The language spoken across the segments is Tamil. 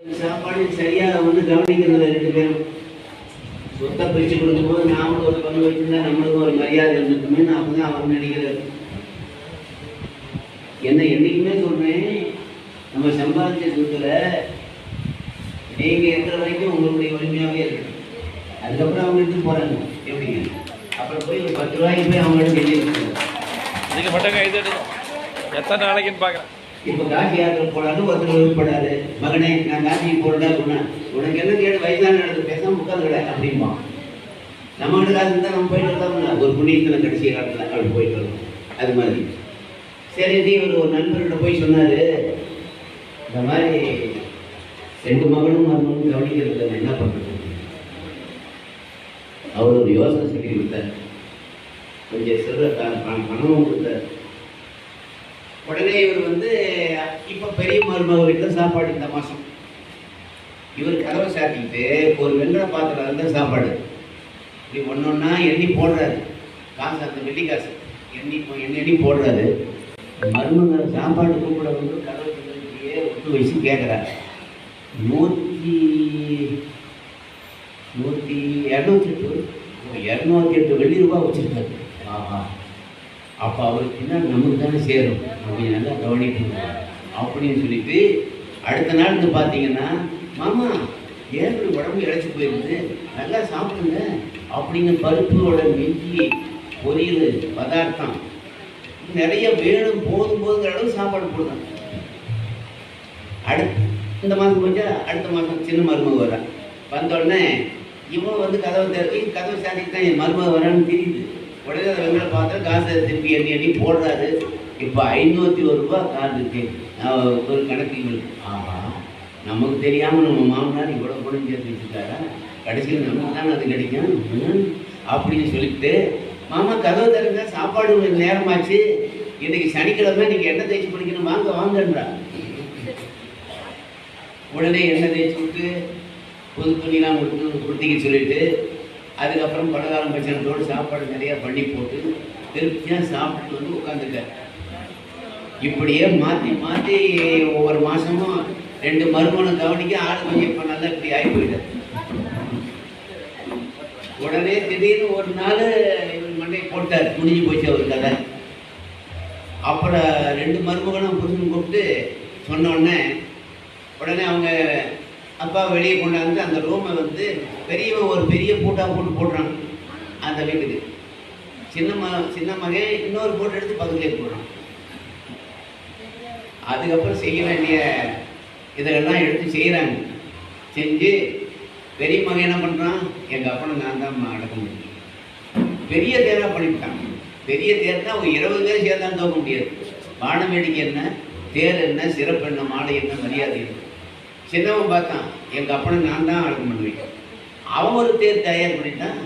சாப்பாடு சரியாக வந்து கவனிக்கிறது ரெண்டு பேரும். சொத்தை பிரித்து கொடுக்கும்போது நாமளும் ஒரு பங்கு வச்சிருந்தா நம்மளுக்கும் ஒரு மரியாதை இருந்துக்குமே நான் அப்பதான் அவர் நினைக்கிறார். என்ன என்றைக்குமே சொல்றேன் நம்ம சம்பாதிச்ச சொத்துல நீங்க இருக்கிற வரைக்கும் உங்களுடைய உரிமையாகவே இருக்கு அதுக்கப்புறம் அவங்க எடுத்து போறாங்க. எப்படிங்க? அப்புறம் போய் ஒரு பத்து ரூபாய்க்கு போய் அவங்க எடுத்து எழுதி எத்தனை நாளைக்குன்னு பார்க்குறேன். இப்போ காசி யாத்திரை போடாது ஒருத்தர் விருப்பப்படாது மகனே நான் காசிக்கு போடுறதா சொன்னேன் உனக்கு என்ன கேடு வயசான இடத்துல பேசாம உட்காந்துக்கல அப்படிமா நம்ம காசு தான் நம்ம போயிட்டு வந்தோம்னா ஒரு புண்ணியத்தில் கடைசி காலத்தில் அப்படி போயிட்டு வரோம் அது மாதிரி. சரி இவர் ஒரு நண்பர்கிட்ட போய் சொன்னார் இந்த மாதிரி ரெண்டு மகனும் மருமகனும் கவனிக்கிறது என்ன பண்ணுறது அவர் ஒரு யோசனை சொல்லி கொடுத்தார். கொஞ்சம் சிறு பணமும் கொடுத்தார். உடனே இவர் வந்து இப்போ பெரிய மருமக வீட்டில் சாப்பாடு இந்த மாதம் இவர் கதவை சாத்திக்கிட்டு ஒரு வெங்கல பாத்திரம் இருந்தால் சாப்பாடு. இப்படி ஒன்று ஒன்றா எண்ணி போடுறாரு. காசு அந்த வெள்ளி காசு. எண்ணி எண்ணி எண்ணி போடுறாரு. மருமக சாப்பாடு கூப்பிட வந்து கதவை திறந்துக்கிட்டே ஒட்டு வயசு கேட்குறாரு நூற்றி நூற்றி இரநூத்தி எட்டு இரநூத்தி எட்டு வெள்ளி ரூபாய் வச்சுருக்காரு. ஆஹா. அப்போ அவருக்கு என்ன நமக்கு தானே சேரும் அப்படின்னு நல்லா கவனிக்கணும் அப்படின்னு சொல்லிட்டு அடுத்த நாள் வந்து பார்த்தீங்கன்னா மாமா ஏன் உடம்பு இழைச்சி போயிடுது நல்லா சாப்பிடுங்க. அப்படின்னு பருப்போட மிஞ்சி பொரியல் பதார்த்தம். நிறைய வேணும் போதும் போதுங்கிற அளவு சாப்பாடு போடுறாங்க. அடுத்து இந்த மாதம் கொஞ்சம் அடுத்த மாதம் சின்ன மருமக வரா. வந்த உடனே இவன் வந்து கதவை திறக்கி கதவை சாத்திட்டு தான் என் மருமக வரான்னு தெரியுது. உடனே அதை வெங்கல பார்த்து காசை திருப்பி எண்ணி எண்ணி போடுறாரு. இப்போ ஐநூற்றி ஒரு ரூபா காசு இருக்கு. ஒரு கணக்கு இவருக்கு ஆஹா நமக்கு தெரியாமல் நம்ம மாமனார் இவ்வளோ பணம் சேர்த்து வச்சுருக்காரா? கடைசியில் நமக்கு தான் அது கிடைக்கும்? அப்படின்னு சொல்லிட்டு மாமா கதவை தருங்க சாப்பாடு உங்களுக்கு நேரமாச்சு. இன்னைக்கு சனிக்கிழமை நீங்கள் எண்ணெய் தேய்ச்சி பிடிக்கணும் வாங்க வாங்கன்றா. உடனே எண்ணெய் தேய்ச்சி விட்டு புது துணிலாம் கொடுத்து கொடுத்திக்க சொல்லிட்டு அதுக்கப்புறம் பலகாரம் பச்சனத்தோடு சாப்பாடு நிறையா பண்ணி போட்டு திருப்தியாக சாப்பிட்டு வந்து உட்காந்துட்டார் இப்படியே மாற்றி மாற்றி ஒவ்வொரு மாதமும் ரெண்டு மருமணம் கவனிக்க ஆள் கொஞ்சம் இப்போ நல்லா இப்படி ஆகி போயிட்டார். உடனே திடீர்னு ஒரு நாள் இவர் மண்டை போட்டார். முடிஞ்சு போச்சு அவர் கதை. அப்புறம் ரெண்டு மருமகனும் புரிஞ்சு கூப்பிட்டு சொன்ன உடனே உடனே அவங்க அப்பா வெளியே கொண்டாந்து அந்த ரூமை வந்து பெரியவன் ஒரு பெரிய பூட்டாக போட்டு போடுறான் அந்த வீட்டுக்கு சின்ன ம சின்ன மகன் இன்னொரு போட்டு எடுத்து பக்கத்துலேயே போடுறான். அதுக்கப்புறம் செய்ய வேண்டிய இதெல்லாம் எடுத்து செய்கிறாங்க செஞ்சு பெரிய மகன் என்ன பண்ணுறான் எங்கள் அப்பனை நான் தான் அடக்க முடியும் பெரிய தேராக பண்ணிவிட்டான் பெரிய தேர் தான் ஒரு இருபது பேர் சேர்ந்தாலும் தோக்க முடியாது. வான வேடிக்கை என்ன? தேர் என்ன? சிறப்பு என்ன? மாலை என்ன? மரியாதை என்ன? சின்னவன் பார்த்தான். எங்கள் அப்பனை நான் தான் அடக்கம் பண்ணுவேன். அவன் ஒரு தேர் தயார் பண்ணிட்டான்.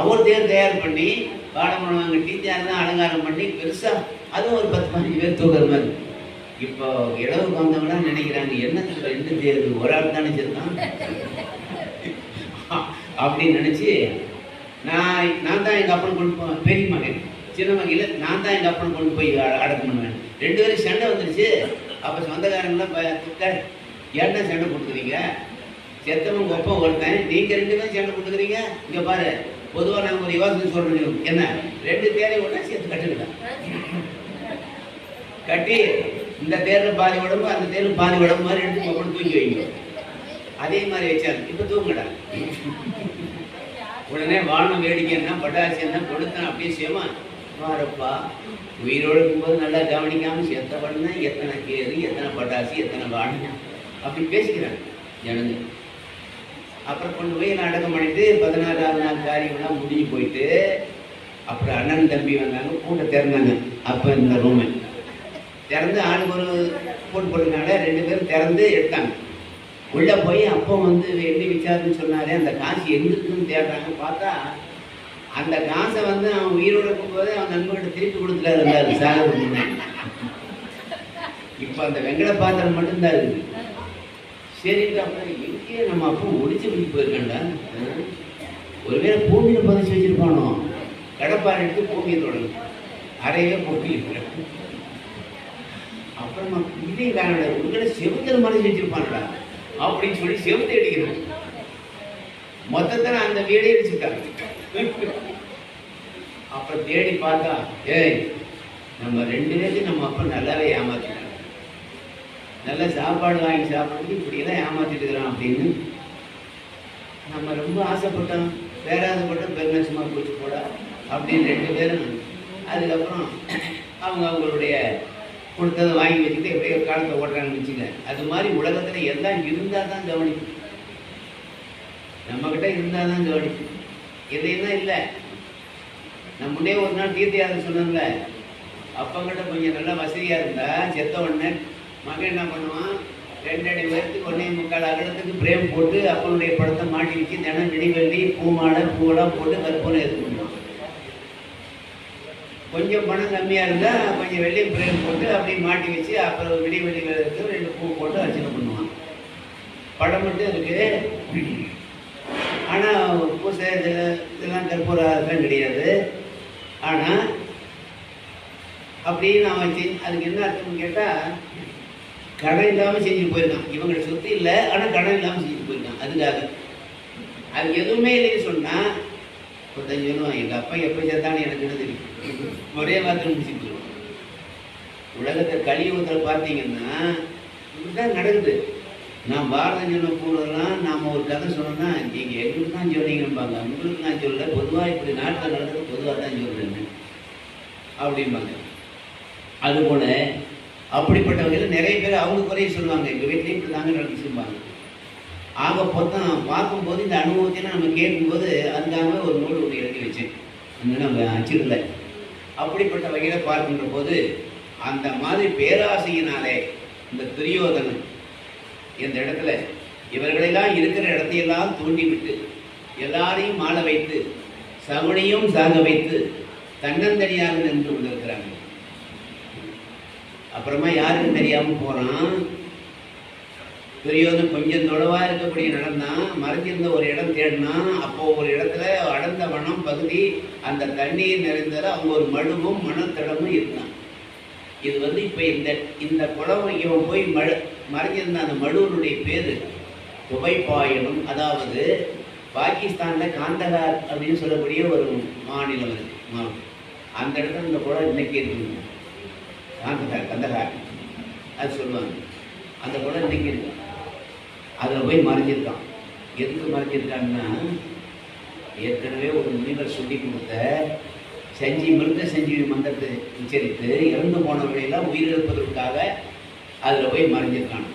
அவன் தேர் தயார் பண்ணி பாடம் பண்ணுவாங்க டீச்சர் தான் அலங்காரம் பண்ணி பெருசாக அதுவும் ஒரு பத்து பதினஞ்சு பேர் தூக்குற மாதிரி. இப்போ இடவுக்கு வந்தவங்களாம் நினைக்கிறாங்க என்ன ரெண்டு தேர்? ஒரு ஆள் தானே வச்சிருக்கான். அப்படின்னு நினச்சி நான் நான் தான் எங்கள் அப்பனை கொண்டு போவேன் பெரிய மகன். சின்ன மகையில் நான் தான் எங்கள் அப்பனை கொண்டு போய் அடக்கம் பண்ணுவேன். ரெண்டு பேரும் சண்டை வந்துருச்சு. அப்போ சொந்தக்காரங்களாம் ஏன்டா சண்டை கொடுக்குறீங்க செத்தவன் கொப்பம் ஒருத்தன் நீங்கள் ரெண்டு பேரும் சண்டை கொடுக்குறீங்க இங்கே பாரு. பொதுவாக நாங்கள் ஒரு யோசனை சொல்கிறேன் என்ன? ரெண்டு பேரையும் ஒன்றா சேர்த்து கட்டுக்கலாம் கட்டி இந்த தேரில் பாதி உடம்பு அந்த தேரில் பாதி உடம்பு மாதிரி எடுத்து கொண்டு தூங்கி வைங்க. அதே மாதிரி வச்சாங்க இப்போ தூங்குடா உடனே வானம் வேடிக்கை என்ன? பட்டாசு என்ன? கொடுத்தேன் அப்படியே சேமா பாருப்பா உயிரோடு இருக்கும்போது நல்லா கவனிக்காம செத்த பண்ண எத்தனை கேது எத்தனை பட்டாசு எத்தனை வானம் அப்படி பேசிக்கிறாங்க ஜனங்க அப்புறம் கொண்டு போய் நாடகம் பண்ணிட்டு பதினாறாவது நாள் காரியம்லாம் முடிஞ்சு போயிட்டு அப்புறம் அண்ணன் தம்பி வந்தாங்க கூட்டை திறந்தாங்க. அப்போ இந்த ரூமை திறந்து ஆளுக்கு ஒரு போட்டு போட்டுனால ரெண்டு பேரும் திறந்து எடுத்தாங்க. உள்ளே போய் அப்போ வந்து என்ன விசாரின்னு சொன்னாலே அந்த காசு எங்கிருக்குன்னு தேடுறாங்க. பார்த்தா அந்த காசை வந்து அவன் உயிரோட இருக்கும்போது அவன் நண்பர்கிட்ட திருப்பி கொடுத்துட்டாரு இருந்தாரு சாகர் இப்போ அந்த வெங்கட பாத்திரம் மட்டும்தான் இருக்குது. சரிங்க அப்புறம் எங்கேயே நம்ம அப்போ ஒளிச்சு பிடிச்சி போயிருக்கேன்டா. ஒருவேளை பூமியில் பதிச்சு வச்சிருப்பானோ? கடப்பாறை எடுத்து பூமியை தொடங்கும். அறையில பொட்டி இருக்கிறேன் அப்புறமா இதே காரணம் உங்களை செவுத்தல் மறைச்சு வச்சிருப்பான்டா. அப்படின்னு சொல்லி செவுத்து அடிக்கிறாங்க மொத்தத்தில் அந்த வீடே அடிச்சுட்டாங்க அப்புறம் தேடி பார்த்தா ஏய் நம்ம ரெண்டு பேர்த்தையும் நம்ம அப்பா நல்லாவே ஏமாத்திட்டாங்க நல்ல சாப்பாடு வாங்கி சாப்பிட்டு தான் ஏமாற்றிட்டு இருக்கிறான் அப்படின்னு நம்ம ரொம்ப ஆசைப்பட்டோம். பேராசைப்பட்டோம் பெருநட்சமா போச்சு போடா அப்படின்னு ரெண்டு பேரும் அதுக்கப்புறம் அவங்க அவங்களுடைய கொடுத்ததை வாங்கி வச்சுட்டு எப்படியோ காலத்தை ஓட்டுறாங்கன்னு வச்சுக்க அது மாதிரி உலகத்தில் எல்லாம் இருந்தால் தான் கவனிக்கும் நம்மக்கிட்ட இருந்தால் தான் கவனிக்கும் எதையும் இல்லை. நான் முன்னே ஒரு நாள் தீர்த்த யாரும் சொன்னேன்ல அப்பங்கிட்ட கொஞ்சம் நல்லா வசதியாக இருந்தால் செத்த உடனே மகன் என்ன பண்ணுவான்? ரெண்டு அடி உயரத்துக்கு ஒன்றே முக்கால் அகலத்துக்கு பிரேம் போட்டு அப்பனுடைய படத்தை மாட்டி வச்சு தினம் நெடிவெள்ளி பூமாலை பூவெல்லாம் போட்டு கற்பனை எடுத்து பண்ணுவான் கொஞ்சம் பணம் கம்மியாக இருந்தால் கொஞ்சம் வெள்ளி பிரேம் போட்டு அப்படியே மாட்டி வச்சு அப்புறம் விடி வெள்ளி எடுத்து ரெண்டு பூ போட்டு அர்ச்சனை பண்ணுவான். படம் மட்டும் இருக்கு. ஆனால் பூசை இதெல்லாம் கற்பூர அதெல்லாம் கிடையாது. ஆனால் அப்படின்னு அவன் வச்சு அதுக்கு என்ன அர்த்தம்னு கேட்டால் கடன் இல்லாமல் செஞ்சுட்டு போயிருக்கான். இவங்க சொத்து இல்லை ஆனால் கடன் இல்லாமல் செஞ்சுட்டு போயிருக்கான். அதுக்காக. அது எதுவுமே இல்லைன்னு சொன்னால் ஒருத்தன் சொல்லுவான் எங்கள் அப்பா எப்போ சேர்த்தான்னு எனக்கு என்ன தெரியும்? ஒரே வார்த்தை முடிச்சுட்டு போயிடுவான். உலகத்தை கலியுகத்தில் பார்த்தீங்கன்னா இதுதான் நடக்குது. நான் பாரதம் சொன்ன பூர்வெல்லாம் நாம் ஒரு கதை சொன்னோம்னா நீங்கள் எங்களுக்கு தான் சொன்னீங்கம்பாங்க. உங்களுக்கு நான் சொல்லல. பொதுவாக இப்படி நாட்டில் நடக்கிறது பொதுவாக தான் சொல்கிறேன்னு அப்படிம்பாங்க. அதுபோல் அப்படிப்பட்ட வகையில் நிறைய பேர் அவங்க குறைய சொல்லுவாங்க. எங்கள் வீட்லேயும் இப்படி தாங்க நடந்துச்சுருப்பாங்க ஆக மொத்தம் பார்க்கும்போது இந்த அனுபவத்தை நம்ம கேட்கும்போது அதுக்காக ஒரு நூல் ஒன்று எழுதி வச்சேன். இன்னும் நம்ம அச்சிடல. அப்படிப்பட்ட வகையில் பார்க்கின்ற போது அந்த மாதிரி பேராசையினாலே இந்த துரியோதனன் இந்த இடத்துல இவர்களெல்லாம் இருக்கிற இடத்தையெல்லாம் தூண்டிவிட்டு எல்லாரையும் மாள வைத்து சகுனியும் சாக வைத்து தன்னந்தனியாக நின்று கொண்டிருக்கிறாங்க. அப்புறமா யாருக்கும் தெரியாம போறான்? துரியோதன் கொஞ்சம் தொலைவா இருக்கக்கூடிய நடந்தான் மறைஞ்சிருந்த ஒரு இடம் தேடினான். அப்போ ஒரு இடத்துல அடர்ந்த வனம் பகுதி அந்த தண்ணீர் நிறைந்ததில் அவங்க ஒரு மழுவும் மணத்தடமும் இருந்தான். இது வந்து இப்ப இந்த இந்த குளம் இவன் போய் மழு மறைஞ்சிருந்த அந்த மழுவனுடைய பேரு துபைப்பாயனும் அதாவது பாகிஸ்தான்ல காந்தகார் அப்படின்னு சொல்லக்கூடிய ஒரு மாநிலம் இருக்கு மா- அந்த இடத்துல இந்த குளம் இன்னைக்கு இருக்குங்க. காந்தகார் கந்தகார் அது சொல்லுவாங்க. அந்த குடம் இன்னைக்கு இருக்கும் அதில் போய் மறைஞ்சிருக்கான். எதுக்கு மறைஞ்சிருக்கான்னா ஏற்கனவே ஒரு முனிவர் சொல்லி கொடுத்த செஞ்சி மிருக செஞ்சீவி மந்திரத்தை உச்சரித்து இறந்து போனவர்களெல்லாம் உயிரிழப்பதற்காக அதில் போய் மறைஞ்சிருக்கான்.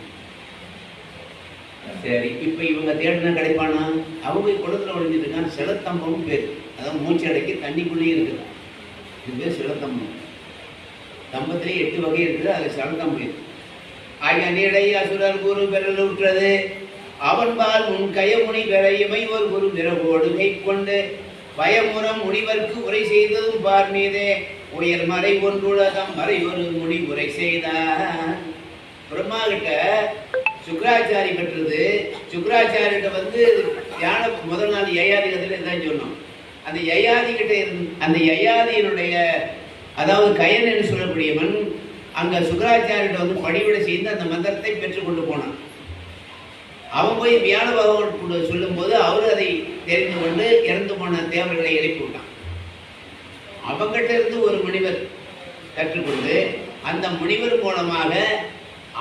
சரி இப்போ இவங்க தேடினா கிடைப்பானா? அவங்க குளத்தில் ஒழிஞ்சிருக்கான் சிலத்தம்பம் பேர். அதான் மூச்சு அடைக்கி தண்ணிக்குள்ளேயே இருக்கிறான் இது பேர் சிலத்தம்பம். தம்பத்திலே எட்டு வகை இருக்குது அதில் சிலத்தம்பம் ஆகிய நீடை அசுரர் குரு பெறல் உற்றது அவன்பால் உன் கயமுனி பெற இவை ஒரு குரு பிறகோடு கை கொண்டு பயமுறம் முனிவர்க்கு உரை செய்ததும் பார் மீதே. உயர் மறை ஒன்றுலகம் மறை ஒரு முனி உரை செய்தார். பிரம்மா கிட்ட சுக்கராச்சாரி பெற்றது. சுக்கராச்சாரிட்ட வந்து தியான முதல் நாள் யயாதிகத்தில் இதான் சொன்னோம். அந்த யயாதி கிட்ட இருந் அந்த யயாதியினுடைய அதாவது கயன் என்று சொல்லக்கூடியவன் அங்க சுக்கராச்சாரியிட்ட வந்து பணிவிட செய்து அந்த மந்திரத்தை பெற்றுக்கொண்டு போனான். அவன் போய் வியான பகவான் கூட சொல்லும்போது அவர் அதை தெரிந்து கொண்டு இறந்து போன தேவர்களை எழுப்பி விட்டான். அவங்கிட்ட இருந்து ஒரு முனிவர் கற்றுக்கொண்டு அந்த முனிவர் மூலமாக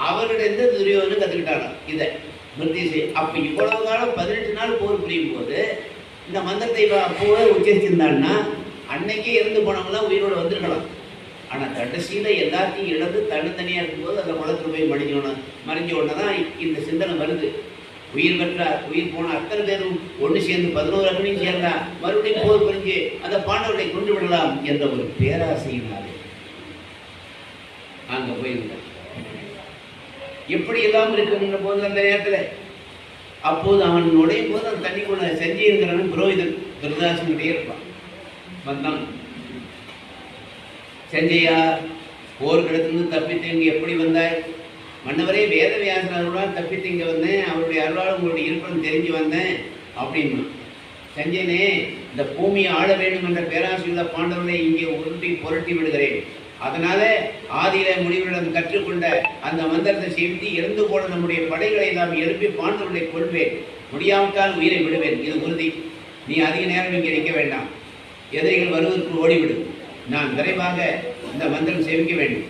அவரிடந்து துரியோதனன் கற்றுக்கிட்டாராம் இதை மிருத்தி செய் அப்போ இவ்வளவு காலம் பதினெட்டு நாள் போர் புரியும் போது இந்த மந்திரத்தை இவன் அப்போவே உச்சரிச்சிருந்தான்னா அன்னைக்கே இறந்து போனவங்களாம் உயிரோடு வந்திருக்கலாம். ஆனால் கடைசியில் எல்லாத்தையும் இழந்து தனித்தனியாக இருக்கும்போது அந்த குளத்தில் போய் மடிஞ்சோன மறைஞ்ச உடனே தான் இந்த சிந்தனை வருது. உயிர் பெற்றா உயிர் போன அத்தனை பேரும் ஒன்று சேர்ந்து பதினோரு அக்னியும் சேர்ந்தா மறுபடியும் போர் புரிஞ்சு அந்த பாண்டவர்களை கொண்டு விடலாம் என்ற ஒரு பேராசையினாலே. அங்கே போயிருந்தார் எப்படி எல்லாம் இருக்குங்கிற போது அந்த நேரத்தில் அப்போது அவன் நுழையும் போது அந்த தண்ணிக்குள்ள செஞ்சிருக்கிறவன் புரோகிதன் துர்தாசன்கிட்டே இருப்பான். வந்தான். செஞ்சையா போர்க்கிடத்திலிருந்து தப்பித்து இங்கு எப்படி வந்தாய்? மன்னவரே வேத வியாசனருடன் தப்பித்து இங்கே வந்தேன். அவருடைய அருளால் உங்களுடைய இருப்பிடம் தெரிஞ்சு வந்தேன் அப்படின்னு செஞ்சேனே இந்த பூமியை ஆள வேண்டும் என்ற பேராசையுள்ள பாண்டவனை இங்கே உருட்டி புரட்டி விடுகிறேன். அதனால ஆதியில முனிவரிடம் கற்றுக்கொண்ட அந்த மந்திரத்தை செலுத்தி இறந்து போன நம்முடைய படைகளை நாம் எழுப்பி பாண்டவர்களை கொள்வேன் முடியாவிட்டால் உயிரை விடுவேன். இது உறுதி. நீ அதிக நேரம் இங்கே நிற்க வேண்டாம். எதிரிகள் வருவதற்கு ஓடிவிடும். நான் விரைவாக இந்த மந்திரம் சேமிக்க வேண்டும்.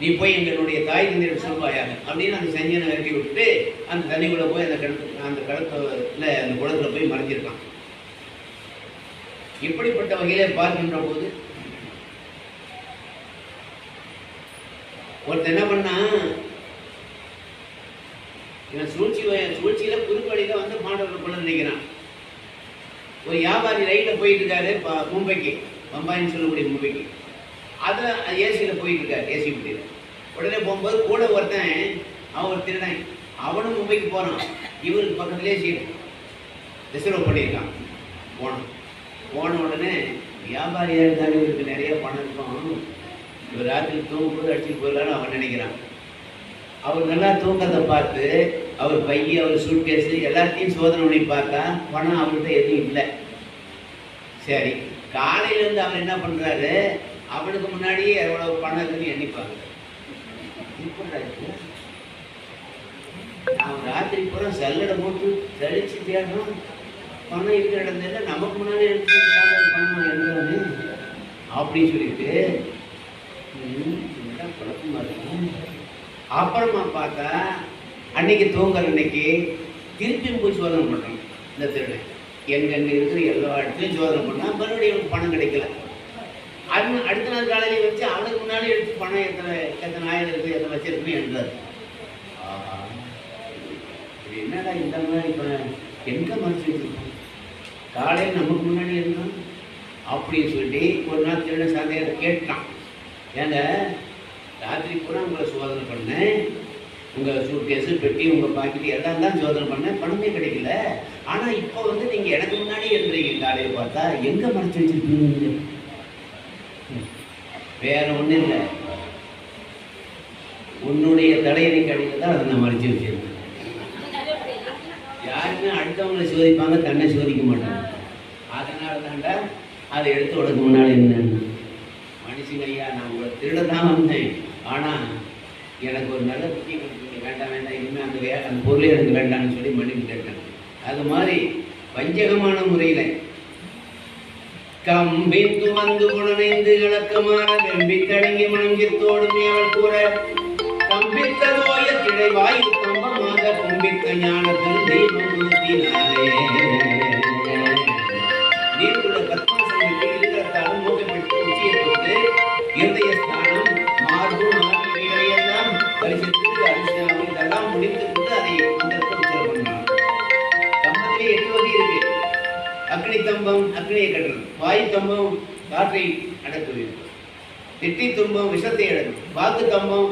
நீ போய் எங்களுடைய தாய் தந்தையிடம் சொல்வாயாக. அப்படின்னு அந்த செஞ்சனை விரட்டி விட்டுட்டு அந்த தண்ணிக்குள்ளே போய் அந்த கடத்து அந்த கடத்துல அந்த குளத்துல போய் மறைஞ்சிருக்கான். இப்படிப்பட்ட வகையிலே பார்க்கின்ற போது ஒருத்தன் என்ன பண்ணா இவன் சூழ்ச்சி சூழ்ச்சியில் சூழ்ச்சியில வந்து பாண்டவர்கள் பண்ண நினைக்கிறான் ஒரு வியாபாரி ரயில்ல போயிட்டு இருக்காரு மும்பைக்கு. பம்பாயின்னு சொல்லக்கூடிய மும்பைக்கு. அதுல ஏசியில போயிட்டு இருக்காரு ஏசி முடியல உடனே போகும்போது கூட ஒருத்தன் அவன் ஒரு திருடன் அவனும் மும்பைக்கு போறான். இவருக்கு பக்கத்துலேயே சீட். ரிசர்வ் பண்ணியிருக்கான். போனான். போன உடனே வியாபாரியாக இருந்தாலும் இவருக்கு நிறைய பணம் இருக்கும். இவர் ராத்திரி தூங்கும்போது அடிச்சுட்டு போயிடலான்னு அவன் நினைக்கிறான். அவர் நல்லா தூக்கத்தை பார்த்து அவர் பையன் அவர் சூட்கேஸு எல்லாத்தையும் சோதனை பண்ணி பார்த்தா பணம் அவர்கிட்ட எதுவும் இல்லை. சரி காலையிலேருந்து அவர் என்ன பண்றாரு? அவனுக்கு முன்னாடியே எவ்வளோ பணம் இருக்குன்னு எண்ணிப்பாங்க அவன் ராத்திரி பூரா செல்லடை போட்டு தெளிச்சு தேடணும். பணம் இருக்கிற இடத்துல நமக்கு முன்னாடி எடுத்து பணம் எழுதுறது அப்படின்னு சொல்லிட்டு ம், என்னடா அப்புறமா பார்த்தா அன்னைக்கு தூங்குற அன்னைக்கு திருப்பியும் போய் சோதனை பண்ணுறோம் இந்த திருடன். எங்கெங்க இருக்கிற எல்லா இடத்துலையும் சோதனை பண்ணால் மறுபடியும் அவனுக்கு பணம் கிடைக்கல. அது அடுத்த நாள் காலையில வச்சு அவனுக்கு முன்னாலே எடுத்து பணம் எத்தனை எத்தனை ஆயிரம் இருக்கு எத்தனை வச்சிருக்குன்னு எழுதுறாரு. என்னடா இந்த மாதிரி இப்ப எங்க மறைச்சு வச்சிருக்கோம் காலையில் நமக்கு முன்னாடி இருந்தான் அப்படின்னு சொல்லி ஒரு நாள் திருடன் சந்தேகத்தை கேட்டான். ஏங்க ராத்திரி பூரா உங்களை சோதனை பண்ணேன். உங்கள் சூட்கேஸு பெட்டி உங்கள் பாக்கெட்டு எல்லாம் தான் சோதனை பண்ணேன். பணமே கிடைக்கல. ஆனால் இப்போ வந்து நீங்கள் எனக்கு முன்னாடி எழுதுறீங்க. காலையில் பார்த்தா எங்கே மறைச்சி வச்சுருக்கீங்க வேற ஒன்றும் இல்லை. உன்னுடைய தலையணை கடையில் தான் அதை நான் மறைச்சு வச்சிருக்கேன். யாருமே அடுத்தவங்களை சோதிப்பாங்க தன்னை சோதிக்க மாட்டாங்க. அதனால தாண்டா அதை எடுத்து உனக்கு முன்னாடி என்னன்னு மனுஷங்க ஐயா நான் உங்களை திருட தான் வந்தேன். ஆனால் எனக்கு ஒரு நல்ல புத்தி கொடுத்தீங்க வேண்டாம் வேண்டாம் இனிமேல் அந்த வே அந்த பொருளே எனக்கு வேண்டாம்னு சொல்லி மன்னிப்பு கேட்டாங்க. அது மாதிரி வஞ்சகமான முறையில் கம்பித்து வந்து உணனைந்து இழக்கமான வெம்பி தடங்கி மணஞ்சித்தோடும் அவள் கூற? கம்பித்ததோய திடை வாயு கம்பமாக கும்பித்த ஞானத்தில் தெய்வம் நிறுத்தினாரே நீருள்ள பத்மாசனத்தில் இருக்கிறதாலும் மூக்கப்பட்டு உச்சியை கொண்டு இருதய ஸ்தானம் மார்பு நாவி இவையெல்லாம் அக்னி தம்பம் அக்னியை கட்டணும் வாயு தம்பம் காற்றை அடக்குவது திட்டி துன்பம் விஷத்தை அடக்கும். வாக்கு தம்பம்